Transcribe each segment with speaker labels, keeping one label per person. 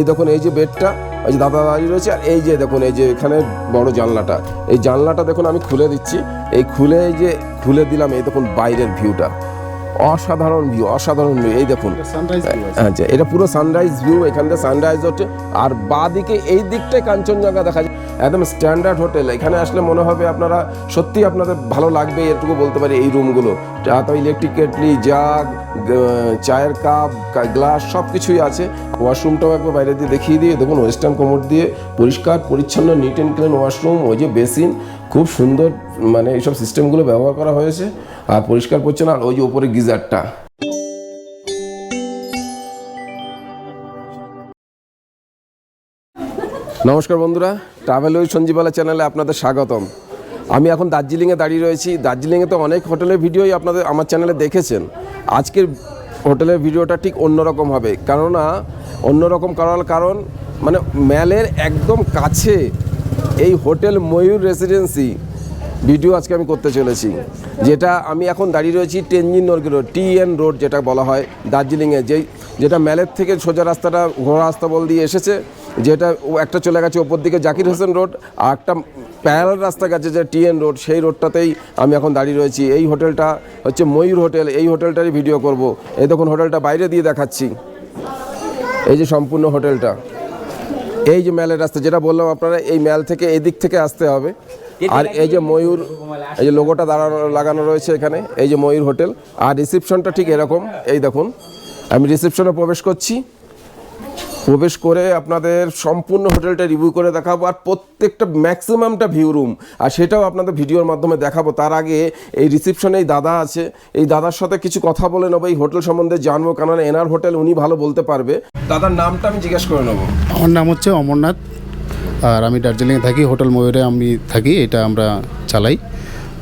Speaker 1: এই দেখুন এই যে বেডটা এই যে দাদা দাঁড়িয়ে রয়েছে আর এই যে দেখুন এই যে এখানে বড় জানলাটা। এই জানলাটা দেখুন আমি খুলে দিচ্ছি। এই খুলে এই যে খুলে দিলাম এই দেখুন বাইরের ভিউটা। অসাধারণ ভিউ অসাধারণ ভিউ এই দেখুন।
Speaker 2: সানরাইজ
Speaker 1: আচ্ছা এটা পুরো সানরাইজ ভিউ এখান থেকে সানরাইজ হচ্ছে আর বাঁদিকে এই দিকটাই কাঞ্চনজঙ্ঘা দেখা যায়। একদম স্ট্যান্ডার্ড হোটেল এখানে আসলে মনে হবে আপনারা সত্যি আপনাদের ভালো লাগবে, এটুকু বলতে পারি এই রুমগুলো তো ইলেকট্রিক কেটলি জাগ চায়ের কাপ গ্লাস সব কিছুই আছে। ওয়াশরুমটাও একবার বাইরে দিয়ে দেখিয়ে দিয়ে, দেখুন ওয়েস্টার্ন কোমোড দিয়ে পরিষ্কার, পরিচ্ছন্ন নিট অ্যান্ড ক্লিন ওয়াশরুম ওই যে বেসিন খুব সুন্দর মানে এইসব সিস্টেমগুলো ব্যবহার করা হয়েছে। আর পরিষ্কার পরিচ্ছন্ন, আর ওই যে ওপরে গিজারটা। নমস্কার বন্ধুরা ট্রাভেল উইথ সঞ্জীবালা চ্যানেলে আপনাদের স্বাগতম। আমি এখন দার্জিলিংয়ে দাঁড়িয়ে রয়েছি। দার্জিলিংয়ে তো অনেক হোটেলের ভিডিওই আপনাদের আমার চ্যানেলে দেখেছেন। আজকের হোটেলের ভিডিওটা ঠিক অন্যরকম হবে। কেননা, অন্যরকম করার কারণ মানে ম্যালের একদম কাছে এই হোটেল ময়ূর রেসিডেন্সি ভিডিও আজকে আমি করতে চলেছি। যেটা আমি এখন দাঁড়িয়ে রয়েছি Tenzing Norgay road T N road যেটা বলা হয় দার্জিলিংয়ে। যেই যেটা ম্যালের থেকে সোজা রাস্তাটা, ঘোড়া রাস্তা বল দিয়ে এসেছে, যেটা একটা চলে গেছে ওপর দিকে জাকির হোসেন রোড, আর একটা প্যারাল রাস্তা গেছে যে টি এন রোড, সেই রোডটাতেই আমি এখন দাঁড়িয়ে রয়েছি। এই হোটেলটা হচ্ছে ময়ূর হোটেল, এই হোটেলটারই ভিডিও করব। এই দেখুন, হোটেলটা বাইরে দিয়ে দেখাচ্ছি। এই যে সম্পূর্ণ হোটেলটা। এই যে ম্যালের রাস্তা, যেটা বললাম আপনারা, এই ম্যাল থেকে এই দিক থেকে আসতে হবে। আর এই যে ময়ূর, এই যে লোগোটা দাঁড়ানো, লাগানো রয়েছে এখানে, এই যে ময়ূর হোটেল। আর রিসেপশনটা ঠিক এরকম, এই দেখুন। আমি রিসেপশনে প্রবেশ করছি। প্রবেশ করে আপনাদের সম্পূর্ণ হোটেলটা রিভিউ করে দেখাবো আর প্রত্যেকটা ম্যাক্সিমামটা ভিউ রুম আর সেটাও আপনাদের ভিডিওর মাধ্যমে দেখাবো। তার আগে এই রিসেপশনে এই দাদা আছে। এই দাদার সাথে কিছু কথা বলে নেব। এই হোটেল সম্বন্ধে জানব। কারণ এনার হোটেল উনি ভালো বলতে পারবে। দাদার নামটা আমি জিজ্ঞেস করে নেব।
Speaker 2: আমার নাম হচ্ছে অমরনাথ। আর আমি দার্জিলিংয়ে থাকি। হোটেল ময়ূরে আমি থাকি। এটা আমরা চালাই।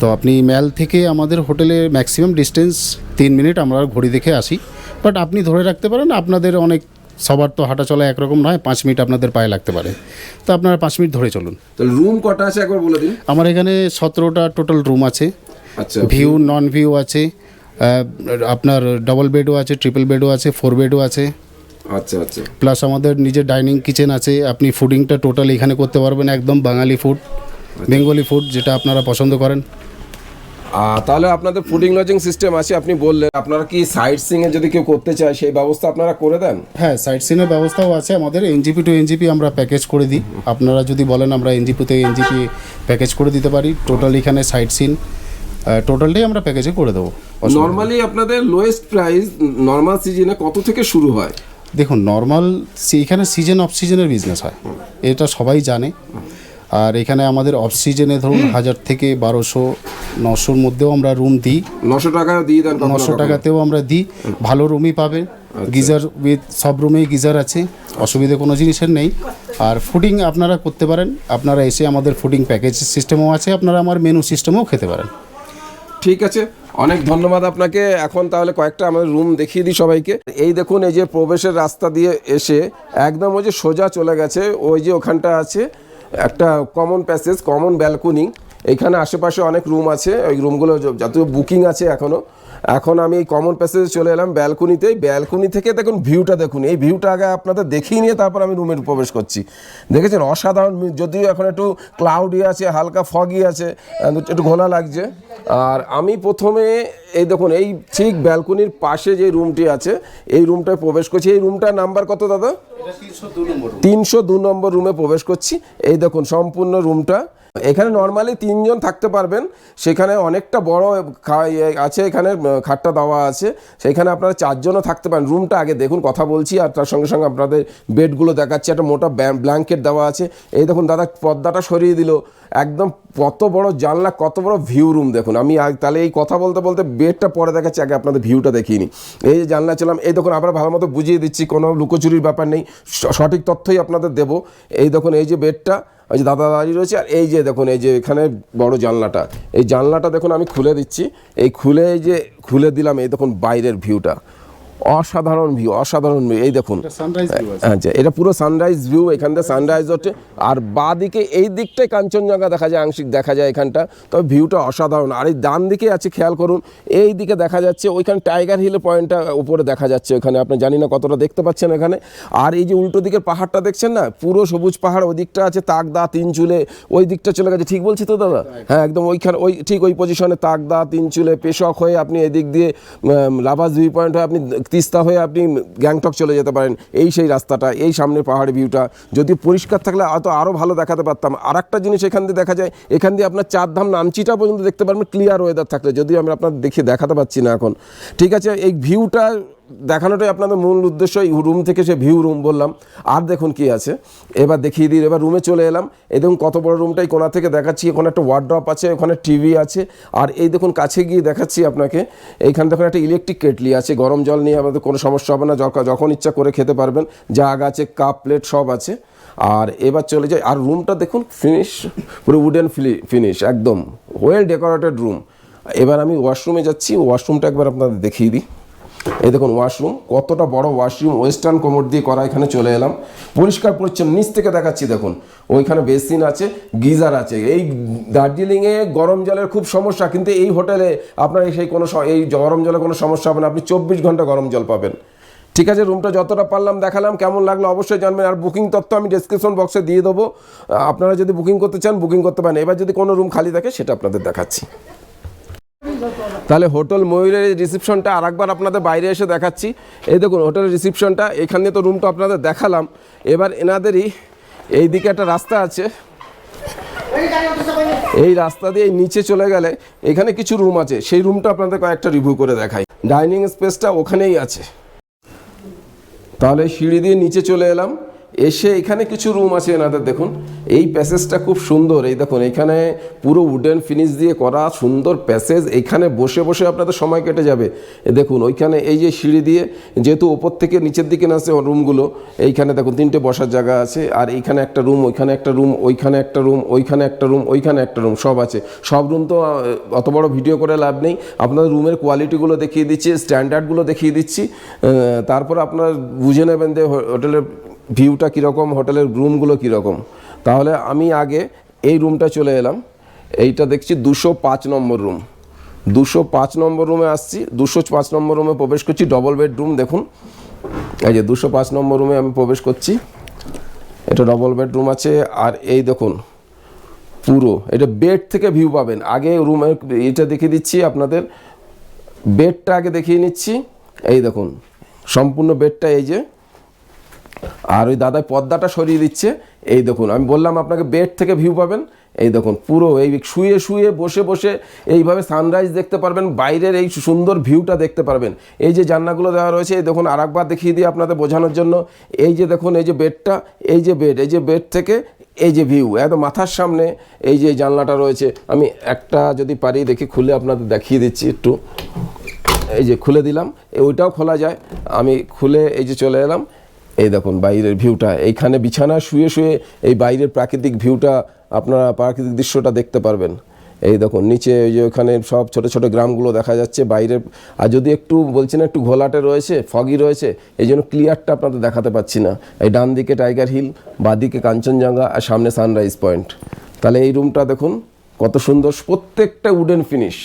Speaker 2: তো আপনি ম্যাল থেকে আমাদের হোটেলে ম্যাক্সিমাম ডিস্টেন্স তিন মিনিট আমরা ঘড়ি দেখে আসি। বাট আপনি ধরে রাখতে পারেন আপনাদের অনেক সবার তো হাঁটা চলা একরকম নয় পাঁচ মিনিট আপনাদের পায়ে লাগতে পারে। তো আপনারা পাঁচ মিনিট ধরে চলুন।
Speaker 1: তো রুম কটা আছে একবার বলে দিন?
Speaker 2: আমার এখানে সতেরোটা টোটাল রুম আছে।
Speaker 1: আচ্ছা
Speaker 2: ভিউ নন ভিউ আছে। আপনার ডবল বেডও আছে ট্রিপল বেডও আছে ফোর বেডও আছে।
Speaker 1: আচ্ছা আচ্ছা।
Speaker 2: প্লাস আমাদের নিজের ডাইনিং কিচেন আছে। আপনি ফুডিংটা টোটাল এখানে করতে পারবেন একদম বাঙালি ফুড বেঙ্গলি ফুড যেটা আপনারা পছন্দ করেন।
Speaker 1: তাহলে আপনাদের ফুডিং লজিং সিস্টেম আছে আপনি বললেন। আপনারা কি সাইট সিং এ যদি কেউ করতে চায় সেই ব্যবস্থা আপনারা করে দেন?
Speaker 2: হ্যাঁ সাইট সিনের ব্যবস্থাও আছে। আমাদের এনজিপি টু এনজিপি আমরা প্যাকেজ করে দিই। আপনারা যদি বলেন আমরা এনজিপি থেকে এনজিপি প্যাকেজ করে দিতে পারি। টোটাল এখানে সাইট সিন টোটালটাই আমরা প্যাকেজে করে দেবো।
Speaker 1: নর্মালি আপনাদের লোয়েস্ট প্রাইস নর্মাল সিজনে কত থেকে শুরু হয়?
Speaker 2: দেখুন নর্মাল এখানে সিজন অফ সিজনের বিজনেস হয়। এটা সবাই জানে। আর এখানে আমাদের অফ সিজনে ধরুন হাজার থেকে বারোশো নশোর মধ্যেও আমরা রুম দিই।
Speaker 1: নশো টাকা দিয়ে দেন
Speaker 2: নশো টাকাতেও আমরা দিই। ভালো রুমই পাবেন গিজার উইথ সব রুমেই গিজার আছে। অসুবিধে কোনো জিনিসের নেই। আর ফুডিং আপনারা করতে পারেন। আপনারা এসে আমাদের ফুডিং প্যাকেজ সিস্টেমও আছে। আপনারা আমার মেনু সিস্টেমও খেতে পারেন।
Speaker 1: ঠিক আছে। অনেক ধন্যবাদ আপনাকে। এখন তাহলে কয়েকটা আমাদের রুম দেখিয়ে দিই সবাইকে। এই দেখুন এই যে প্রবেশের রাস্তা দিয়ে এসে একদম ওই যে সোজা চলে গেছে। ওই যে ওখানটা আছে। একটা কমন প্যাসেজ কমন ব্যালকনি এইখানে আশেপাশে অনেক রুম আছে। ওই রুমগুলো যত বুকিং আছে এখনও এখন আমি এই কমন প্যাসেজে চলে এলাম ব্যালকনিতে ব্যালকনি থেকে দেখুন ভিউটা দেখুন। এই ভিউটা আগে আপনাদের দেখিয়ে নিয়ে তারপর আমি রুমে প্রবেশ করছি। দেখেছেন? অসাধারণ যদিও এখন একটু ক্লাউডি আছে হালকা ফগি আছে একটু ঘোলা লাগছে। আর আমি প্রথমে এই দেখুন এই ঠিক ব্যালকনির পাশে যে রুমটি আছে এই রুমটায় প্রবেশ করছি। এই রুমটার নাম্বার কত দাদা? তিনশো দু নম্বর রুমে প্রবেশ করছি। এই দেখুন সম্পূর্ণ রুমটা এখানে নর্মালি তিনজন থাকতে পারবেন। সেখানে অনেকটা বড় আছে এখানে খাটটা দেওয়া আছে। সেখানে আপনারা চারজনও থাকতে পারেন। রুমটা আগে দেখুন, কথা বলছি, আর তার সঙ্গে সঙ্গে আপনাদের বেডগুলো দেখাচ্ছি। একটা মোটা ব্ল্যাঙ্কেট দেওয়া আছে। এই দেখুন, দাদা পর্দাটা সরিয়ে দিল। একদম কত বড় জানলা, কত বড় ভিউ রুম দেখুন। আমি তাহলে এই কথা বলতে বলতে বেডটা পরে দেখাচ্ছি, আগে আপনাদের ভিউটা দেখিয়ে নিই। এই যে জানলা ছিলাম, এই দেখুন, আমরা ভালো মতো বুঝিয়ে দিচ্ছি, কোনো লুকোচুরির ব্যাপার নেই। সঠিক তথ্যই আপনাদের দেবো। এই দেখুন, এই যে বেডটা ওই যে দাদা দাঁড়িয়ে রয়েছে, আর এই যে দেখুন, এই যে এখানে বড় জানলাটা। এই জানলাটা দেখুন, আমি খুলে দিচ্ছি। এই খুলে, এই যে খুলে দিলাম, এই দেখুন বাইরের ভিউটা। অসাধারণ ভিউ অসাধারণ ভিউ এই দেখুন। আচ্ছা এটা পুরো সানরাইজ ভিউ এখান থেকে সানরাইজ হচ্ছে আর বা দিকে এই দিকটাই কাঞ্চনজঙ্ঘা দেখা যায় আংশিক দেখা যায় এখানটা। তবে ভিউটা অসাধারণ। আর এই ডান দিকে আছে খেয়াল করুন এই দিকে দেখা যাচ্ছে ওইখানে টাইগার হিলের পয়েন্টটা উপরে দেখা যাচ্ছে ওখানে। আপনি জানি না কতটা দেখতে পাচ্ছেন এখানে। আর এই যে উল্টো দিকের পাহাড়টা দেখছেন না পুরো সবুজ পাহাড় ওই দিকটা আছে তাকদা তিন চুলে ওই দিকটা চলে গেছে। ঠিক বলছি তো দাদা? হ্যাঁ একদম ওইখানে ওই ঠিক ওই পজিশনে তাকদা তিন চুলে পেশক হয়ে আপনি এদিক দিয়ে লাভাস ভিউ পয়েন্ট হয়ে আপনি তিস্তা হয়ে আপনি গ্যাংটক চলে যেতে পারেন, এই সেই রাস্তাটা, এই সামনে পাহাড়ি ভিউটা যদি পরিষ্কার থাকলে হয়তো আরও ভালো দেখাতে পারতাম। আর একটা জিনিস এখান দিয়ে দেখা যায়, এখান দিয়ে আপনার চারধাম নামচিটা পর্যন্ত দেখতে পারবেন ক্লিয়ার ওয়েদার থাকলে। যদিও আমি আপনার দেখে দেখাতে পারছি না এখন। ঠিক আছে, এই ভিউটা দেখানোটাই আপনাদের মূল উদ্দেশ্য, এই রুম থেকে সে ভিউ রুম বললাম। আর দেখুন কি আছে। এবার দেখিয়ে দিই, এবার রুমে চলে এলাম। এই দেখুন কত বড় রুমটাই কোনা থেকে দেখাচ্ছি। ওখানে একটা ওয়ার্ড্রপ আছে, ওখানে টিভি আছে। আর এই দেখুন কাছে গিয়ে দেখাচ্ছি আপনাকে, এইখানে দেখুন একটা ইলেকট্রিক কেটলি আছে। গরম জল নিয়ে আমাদের কোনো সমস্যা হবে না। যখন ইচ্ছা করে খেতে পারবেন। জাগ আছে কাপ প্লেট সব আছে। আর এবার চলে যাই। আর রুমটা দেখুন ফিনিশ পুরো উডেন ফিনিশ একদম। ওয়েল ডেকোরেটেড রুম এবার আমি ওয়াশরুমে যাচ্ছি। ওয়াশরুমটা একবার আপনাদের দেখিয়ে দিই। এই দেখুন ওয়াশরুম কতটা বড় ওয়াশরুম ওয়েস্টার্ন কোমর দিয়ে করা এখানে চলে এলাম। পরিষ্কার পরিচ্ছন্ন, নিচ থেকে দেখাচ্ছি দেখুন। ওইখানে বেসিন আছে, গিজার আছে। এই দার্জিলিংয়ে গরম জলের খুব সমস্যা, কিন্তু এই হোটেলে আপনার সেই কোনো এই গরম জলে কোনো সমস্যা হবে না। আপনি চব্বিশ ঘণ্টা গরম জল পাবেন। ঠিক আছে রুমটা যতটা পারলাম দেখালাম, কেমন লাগল অবশ্যই জানবেন। আর বুকিং তথ্য আমি ডিসক্রিপশন বক্সে দিয়ে দেবো। আপনারা যদি বুকিং করতে চান বুকিং করতে পারেন। এবার যদি কোনো রুম খালি থাকে, সেটা আপনাদের দেখাচ্ছি। তাহলে হোটেল ময়ূরের রিসিপশনটা আরেকবার আপনাদের বাইরে এসে দেখাচ্ছি। এই দেখুন হোটেলের রিসিপশনটা এখানে তো রুমটা আপনাদের দেখালাম। এবার এনাদেরই এই দিকে একটা রাস্তা আছে। এই রাস্তা দিয়ে নিচে চলে গেলে এখানে কিছু রুম আছে। সেই রুমটা আপনাদের কয়েকটা রিভিউ করে দেখাই। ডাইনিং স্পেসটা ওখানেই আছে। তাহলে সিঁড়ি দিয়ে নিচে চলে এলাম। এসে এখানে কিছু রুম আছে, এনাদের দেখুন। এই প্যাসেজটা খুব সুন্দর। এই দেখুন, এখানে পুরো উডেন ফিনিশ দিয়ে করা সুন্দর প্যাসেজ এখানে বসে বসে আপনাদের সময় কেটে যাবে। দেখুন, ওইখানে এই যে সিঁড়ি দিয়ে যেহেতু ওপর থেকে নিচের দিকে নাচছে রুমগুলো এইখানে দেখুন, তিনটে বসার জায়গা আছে। আর এইখানে একটা রুম ওইখানে একটা রুম ওইখানে একটা রুম ওইখানে একটা রুম ওইখানে একটা রুম সব আছে। সব রুম তো অত বড় ভিডিও করে লাভ নেই। আপনাদের রুমের কোয়ালিটিগুলো দেখিয়ে দিচ্ছি স্ট্যান্ডার্ডগুলো দেখিয়ে দিচ্ছি। তারপর আপনার বুঝে নেবেন যে হোটেলের ভিউটা কীরকম, হোটেলের রুমগুলো কীরকম? তাহলে আমি আগে এই রুমটা চলে এলাম। এইটা দেখছি দুশো পাঁচ নম্বর রুম। দুশো পাঁচ নম্বর রুমে আসছি, দুশো পাঁচ নম্বর রুমে প্রবেশ করছি ডবল বেডরুম দেখুন। এই যে দুশো পাঁচ নম্বর রুমে আমি প্রবেশ করছি। এটা ডবল বেডরুম আছে, আর এই দেখুন, পুরো। এটা বেড থেকে ভিউ পাবেন। আগে রুমের এটা দেখিয়ে দিচ্ছি আপনাদের। বেডটা আগে দেখিয়ে নিচ্ছি। এই দেখুন, সম্পূর্ণ বেডটা এই যে। আর ওই দাদা পর্দাটা সরিয়ে দিচ্ছে। এই দেখুন, আমি বললাম আপনাকে বেড থেকে ভিউ পাবেন। এই দেখুন, পুরো এই শুয়ে শুয়ে বসে বসে এইভাবে সানরাইজ দেখতে পারবেন, বাইরের এই সুন্দর ভিউটা দেখতে পারবেন। এই যে জান্নাগুলো দেওয়া রয়েছে, এই দেখুন আর একবার দেখিয়ে দিই আপনাদের বোঝানোর জন্য। এই যে দেখুন, এই যে বেডটা এই যে বেড এই যে বেড থেকে এই যে ভিউ একদম মাথার সামনে এই যে জানলাটা রয়েছে। আমি একটা যদি পারি, দেখি খুলে আপনাদের দেখিয়ে দিচ্ছি একটু। এই যে খুলে দিলাম, ওইটাও খোলা যায়। আমি খুলে এই যে চলে এলাম। এই দেখুন, বাইরের ভিউটা। এইখানে বিছানা শুয়ে শুয়ে এই বাইরের প্রাকৃতিক ভিউটা আপনারা প্রাকৃতিক দৃশ্যটা দেখতে পারবেন। এই দেখুন, নিচে ওই যে ওখানে সব ছোট ছোট গ্রামগুলো দেখা যাচ্ছে বাইরে আর যদি একটু বলছি না, একটু ঘোলাটে রয়েছে ফগি রয়েছে, এই জন্য ক্লিয়ারটা আপনাদের দেখাতে পাচ্ছি না। এই ডান দিকে টাইগার হিল বাদিকে কাঞ্চনজঙ্ঘা আর সামনে সানরাইজ পয়েন্ট তাহলে এই রুমটা দেখুন, কত সুন্দর, প্রত্যেকটা উডেন ফিনিশ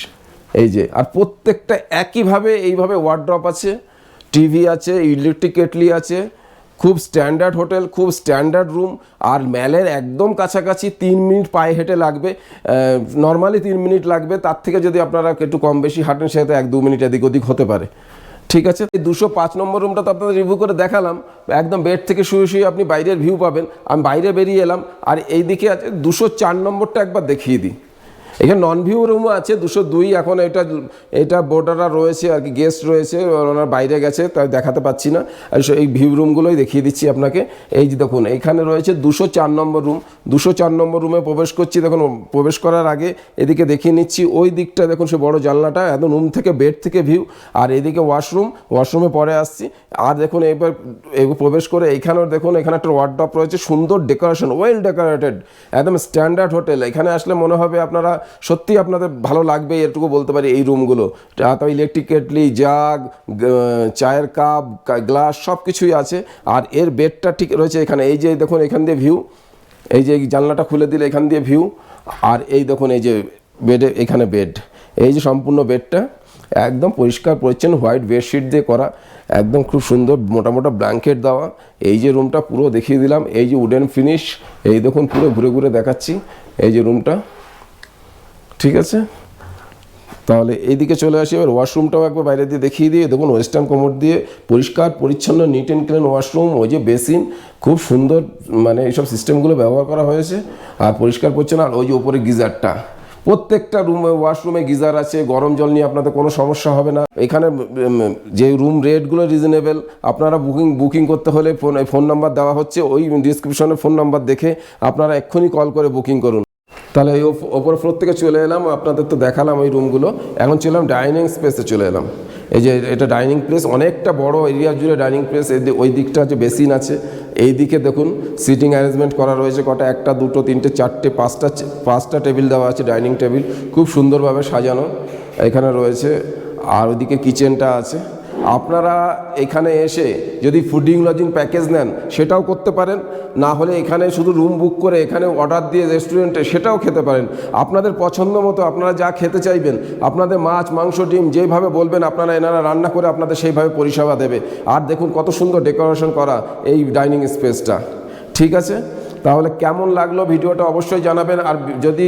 Speaker 1: এই যে, আর প্রত্যেকটা একইভাবে, এইভাবে ওয়ার্ড্রপ আছে টিভি আছে ইলেকট্রিক কেটলি আছে খুব স্ট্যান্ডার্ড হোটেল খুব স্ট্যান্ডার্ড রুম আর ম্যালের একদম কাছাকাছি তিন মিনিট পায়ে হেঁটে লাগবে। নর্মালি তিন মিনিট লাগবে, তার থেকে যদি আপনারা একটু কম বেশি হাঁটেন, সেটা এক দু মিনিট এদিক ওদিক হতে পারে। ঠিক আছে? এই দুশো পাঁচ নম্বর রুমটা তো আপনাদের রিভিউ করে দেখালাম। একদম বেড থেকে শুয়ে শুয়ে আপনি বাইরের ভিউ পাবেন। আমি বাইরে বেরিয়ে এলাম, আর এই দিকে আছে দুশো চার নম্বরটা একবার দেখিয়ে দিই। এখানে নন ভিউ রুমও আছে, দুশো দুই। এখন এটা এটা বোর্ডাররা রয়েছে আর কি গেস্ট রয়েছে, ওনার বাইরে গেছে তাই দেখাতে পাচ্ছি না। আর এই ভিউ রুমগুলোই দেখিয়ে দিচ্ছি আপনাকে। এই যে দেখুন, এখানে রয়েছে দুশো চার নম্বর রুম দুশো চার নম্বর রুমে প্রবেশ করছি, দেখুন, প্রবেশ করার আগে এদিকে দেখিয়ে নিচ্ছি, ওই দিকটা দেখুন, সে বড় জানলাটা, একদম রুম থেকে বেড থেকে ভিউ আর এদিকে ওয়াশরুম ওয়াশরুমে পরে আসছি। আর দেখুন, এবার প্রবেশ করে এইখানেও দেখুন, এখানে একটা ওয়ার্ড্রপ রয়েছে, সুন্দর ডেকোরেশন ওয়েল ডেকোরেটেড একদম স্ট্যান্ডার্ড হোটেল এখানে আসলে মনে হবে আপনারা সত্যি আপনাদের ভালো লাগবে, এটুকু বলতে পারি এই রুমগুলো। তারপর ইলেকট্রিক কেটলি, জাগ চায়ের কাপ গ্লাস সব কিছুই আছে। আর এর বেডটা ঠিক রয়েছে এখানে। এই যে দেখুন এখান দিয়ে ভিউ এই যে জানলাটা খুলে দিলে এখান দিয়ে ভিউ আর এই দেখুন এই যে বেডে এখানে বেড এই যে সম্পূর্ণ বেডটা একদম পরিষ্কার, পরিচ্ছন্ন হোয়াইট বেডশিট দিয়ে করা, একদম খুব সুন্দর মোটা মোটা ব্ল্যাঙ্কেট দেওয়া। এই যে রুমটা পুরো দেখিয়ে দিলাম। এই যে উডেন ফিনিশ এই দেখুন পুরো ঘুরে ঘুরে দেখাচ্ছি। এই যে রুমটা ঠিক আছে? তাহলে এইদিকে চলে আসি, এবার ওয়াশরুমটাও একবার বাইরে দিয়ে দেখিয়ে দিয়ে, দেখুন ওয়েস্টার্ন কোমোড দিয়ে পরিষ্কার, পরিচ্ছন্ন নিট অ্যান্ড ক্লিন ওয়াশরুম ওই যে বেসিন খুব সুন্দর মানে এইসব সিস্টেমগুলো ব্যবহার করা হয়েছে, আর পরিষ্কার পরিচ্ছন্ন, আর ওই যে উপরে গিজারটা। প্রত্যেকটা রুমে ওয়াশরুমে গিজার আছে, গরম জল নিয়ে আপনাদের কোনো সমস্যা হবে না। এখানে যে রুম রেটগুলো রিজনেবল আপনারা বুকিং বুকিং করতে হলে ফোন ফোন নাম্বার দেওয়া হচ্ছে, ওই ডিসক্রিপশনে ফোন নাম্বার দেখে আপনারা এক্ষুনি কল করে বুকিং করুন। তাহলে এই ওপ- ওপর ফ্লোর থেকে চলে এলাম, আপনাদের তো দেখালাম ওই রুমগুলো এখন চলে এলাম ডাইনিং স্পেসে চলে এলাম। এই যে এটা ডাইনিং প্লেস অনেকটা বড় এরিয়া জুড়ে ডাইনিং প্লেস ওই দিকটা যে বেসিন আছে, এই দিকে দেখুন সিটিং অ্যারেঞ্জমেন্ট করা রয়েছে কটা, একটা, দুটো, তিনটে, চারটে, পাঁচটা পাঁচটা টেবিল দেওয়া আছে ডাইনিং টেবিল খুব সুন্দরভাবে সাজানো। এখানে রয়েছে, আর ওইদিকে কিচেনটা আছে। আপনারা এখানে এসে যদি ফুডিং লজিং প্যাকেজ নেন, সেটাও করতে পারেন। না হলে এখানে শুধু রুম বুক করে এখানে অর্ডার দিয়ে রেস্টুরেন্টে সেটাও খেতে পারেন। আপনাদের পছন্দ মতো আপনারা যা খেতে চাইবেন, আপনাদের মাছ, মাংস, ডিম যেভাবে বলবেন আপনারা এনারা রান্না করে আপনাদের সেইভাবে পরিষেবা দেবে। আর দেখুন কত সুন্দর ডেকোরেশন করা এই ডাইনিং স্পেসটা ঠিক আছে? তাহলে কেমন লাগল ভিডিওটা অবশ্যই জানাবেন। আর যদি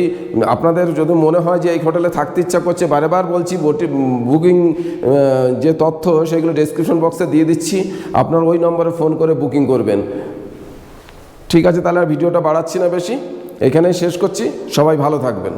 Speaker 1: আপনাদের যদি মনে হয় যে এই হোটেলে থাকতে ইচ্ছা করছে, বারেবার বলছি বুকিং যে তথ্য সেগুলো ডিসক্রিপশন বক্সে দিয়ে দিচ্ছি। আপনার ওই নম্বরে ফোন করে বুকিং করবেন। ঠিক আছে, তাহলে আর ভিডিওটা বাড়াচ্ছি না বেশি। এখানেই শেষ করছি। সবাই ভালো থাকবেন।